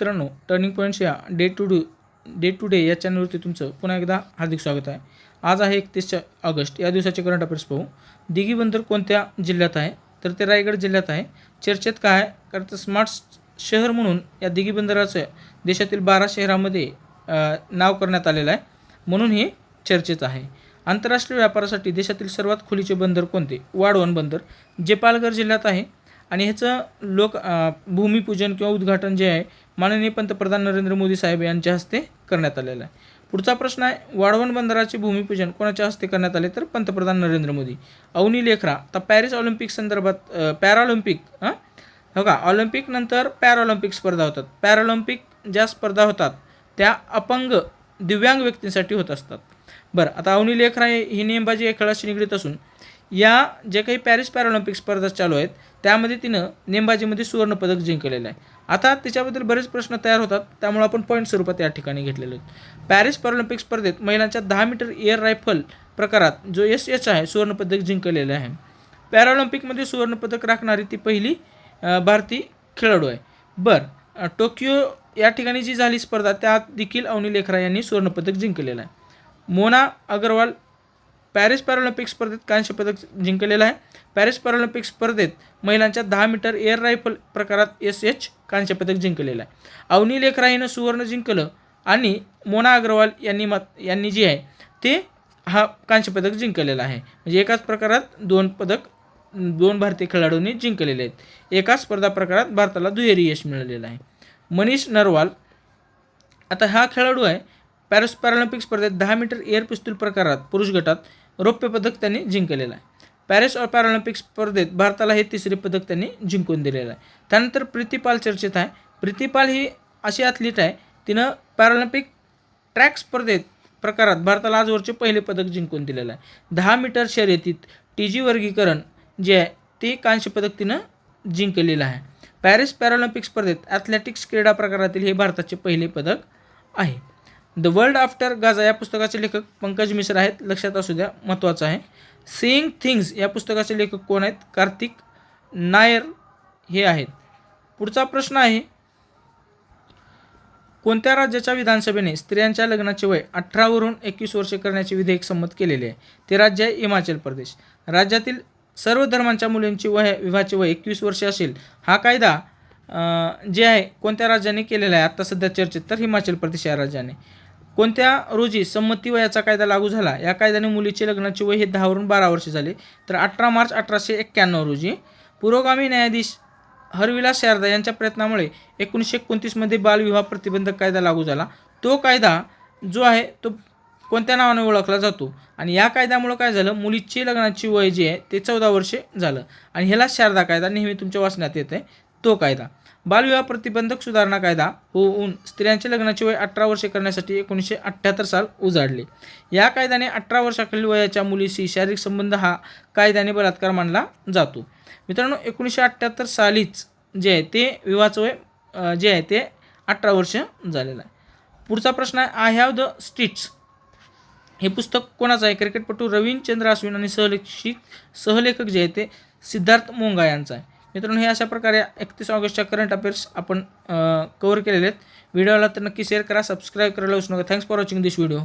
मित्रांनो turning points या day to do day to day या चॅनलवरती तुमचं पुन्हा एकदा हार्दिक स्वागत आहे. आज आहे एकतीस ऑगस्ट या दिवसाचे करंट अफेअर्स पाहू. दिघी बंदर कोणत्या जिल्ह्यात आहे? तर ते रायगड जिल्ह्यात आहे. चर्चेत काय कारण तर स्मार्ट शहर म्हणून या दिघी बंदराचं देशातील बारा शहरामध्ये नाव करण्यात आलेलं आहे. म्हणून हे चर्चेत आहे. आंतरराष्ट्रीय व्यापारासाठी देशातील सर्वात खोलीचे बंदर कोणते? वाढवण बंदर. जे पालघर जिल्ह्यात आहे. आणि ह्याचं लोक भूमिपूजन किंवा उद्घाटन जे आहे माननीय पंतप्रधान नरेंद्र मोदी साहेब यांच्या हस्ते करण्यात आलेलं आहे. पुढचा प्रश्न आहे वाढवण बंदराचे भूमिपूजन कोणाच्या हस्ते करण्यात आले तर पंतप्रधान नरेंद्र मोदी. अवनी लेखरा आता पॅरिस ऑलिम्पिक संदर्भात पॅराऑलिम्पिक हां? हो का? ऑलिम्पिक नंतर पॅराऑलिम्पिक स्पर्धा होतात. पॅराऑलिम्पिक ज्या स्पर्धा होतात त्या अपंग दिव्यांग व्यक्तींसाठी होत असतात. बरं आता अवनी लेखरा हे- ही नेमबाजी या खेळाशी निगडीत असून या जे काही पॅरिस पॅराऑलिम्पिक स्पर्धा चालू आहेत त्यामध्ये तिनं नेमबाजीमध्ये सुवर्णपदक जिंकलेलं आहे. आता त्याच्याबद्दल बरेच प्रश्न तयार होतात त्यामुळे आपण पॉईंट स्वरूपात या ठिकाणी घेतलेले आहेत. पॅरिस पॅराऑलिम्पिक स्पर्धेत महिलांच्या दहा मीटर एअर रायफल प्रकारात जो एस एच आहे सुवर्णपदक जिंकलेलं आहे. पॅराऑलिम्पिकमध्ये सुवर्णपदक राखणारी ती पहिली भारतीय खेळाडू आहे. बरं टोकियो या ठिकाणी जी झाली स्पर्धा त्यात देखील अवनी लेखरा यांनी सुवर्णपदक जिंकलेलं आहे. मोना अग्रवाल पॅरिस पॅरालिम्पिक स्पर्धेत कांस्य पदक जिंकलेलं आहे. पॅरिस पॅरालिम्पिक स्पर्धेत महिलांच्या दहा मीटर एअर रायफल प्रकारात एस एच कांस्य पदक जिंकलेलं आहे. अवनी लेखरा हिनं सुवर्ण जिंकलं आणि मोना अग्रवाल यांनी मत यांनी जे आहे ते हा कांस्य पदक जिंकलेला आहे. म्हणजे एकाच प्रकारात दोन पदक दोन भारतीय खेळाडूंनी जिंकलेले आहेत. एकाच स्पर्धा प्रकारात भारताला दुहेरी यश मिळालेलं आहे. मनीष नरवाल आता हा खेळाडू आहे. पॅरिस पॅरालिम्पिक स्पर्धेत दहा मीटर एअर पिस्तूल प्रकारात पुरुष गटात रौप्य पदक त्यांनी जिंकलेलं आहे. पॅरिस पॅरालिम्पिक स्पर्धेत भारताला हे तिसरे पदक त्यांनी जिंकून दिलेलं आहे. त्यानंतर प्रीतीपाल चर्चेत आहे. प्रीतीपाल ही अशी ॲथलीट आहे. तिनं पॅरालिम्पिक ट्रॅक स्पर्धेत प्रकारात भारताला आजवरचे पहिले पदक जिंकून दिलेलं आहे. दहा मीटर शर्यतीत टी जी वर्गीकरण जे आहे ते कांस्य पदक तिनं जिंकलेलं आहे. पॅरिस पॅरालिम्पिक स्पर्धेत ॲथलेटिक्स क्रीडा प्रकारातील हे भारताचे पहिले पदक आहे. द वर्ल्ड आफ्टर गाझा या पुस्तकाचे लेखक पंकज मिश्र आहेत. लक्षात असू द्या महत्त्वाचं आहे. सीइंग थिंग्स या पुस्तकाचे लेखक कोण आहेत? कार्तिक नायर हे आहेत. पुढचा प्रश्न आहे कोणत्या राज्याच्या विधानसभेने स्त्रियांच्या लग्नाचे वय अठरावरून एकवीस वर्षे करण्याचे विधेयक संमत केलेले आहे? ते राज्य आहे हिमाचल प्रदेश. राज्यातील सर्व धर्मांच्या मुलींची वय विवाहाचे वय एकवीस वर्षे असेल. हा कायदा जे आहे कोणत्या राज्याने केलेलं आहे? आत्ता सध्या चर्चेत तर हिमाचल प्रदेश या राज्याने. कोणत्या रोजी संमती वयाचा कायदा लागू झाला? या कायद्याने मुलीचे लग्नाचे वय हे दहावरून बारा वर्षे झाले. तर अठरा मार्च अठराशे एक्क्याण्णव रोजी पुरोगामी न्यायाधीश हरविलास शारदा यांच्या प्रयत्नामुळे एकोणीसशे एकोणतीसमध्ये बालविवाह प्रतिबंधक कायदा लागू झाला. तो कायदा जो आहे तो कोणत्या नावाने ओळखला जातो? आणि या कायद्यामुळं काय झालं? मुलीची लग्नाची वय जी आहे ते चौदा वर्षे झालं. आणि ह्याला शारदा कायदा नेहमी तुमच्या वाचण्यात येत आहे तो कायदा. बालविवाह प्रतिबंधक सुधारणा कायदा होऊन स्त्रियांचे लग्नाची वय अठरा वर्षे करण्यासाठी एकोणीसशे अठ्ठ्याहत्तर साल उजाडले. या कायद्याने अठरा वर्षाखालील वयाच्या मुलीशी शारीरिक संबंध हा कायद्याने बलात्कार मानला जातो. मित्रांनो एकोणीसशे अठ्ठ्याहत्तर सालीच जे आहे ते विवाहाचं वय जे आहे ते अठरा वर्ष झालेलं आहे. पुढचा प्रश्न आहे आय हॅव द स्ट्रीट्स हे पुस्तक कोणाचं आहे? क्रिकेटपटू रवींद्रचंद्र अश्विन आणि सहलेखित सहलेखक जे आहे ते सिद्धार्थ मोंगा यांचं आहे. मित्रांनो हे अशा प्रकारे एकतीस ऑगस्टच्या करंट अफेअर्स आपण कवर केलेले आहेत. व्हिडिओला तर नक्की शेअर करा सबस्क्राईब करायला विसरू नका. Thanks for watching this video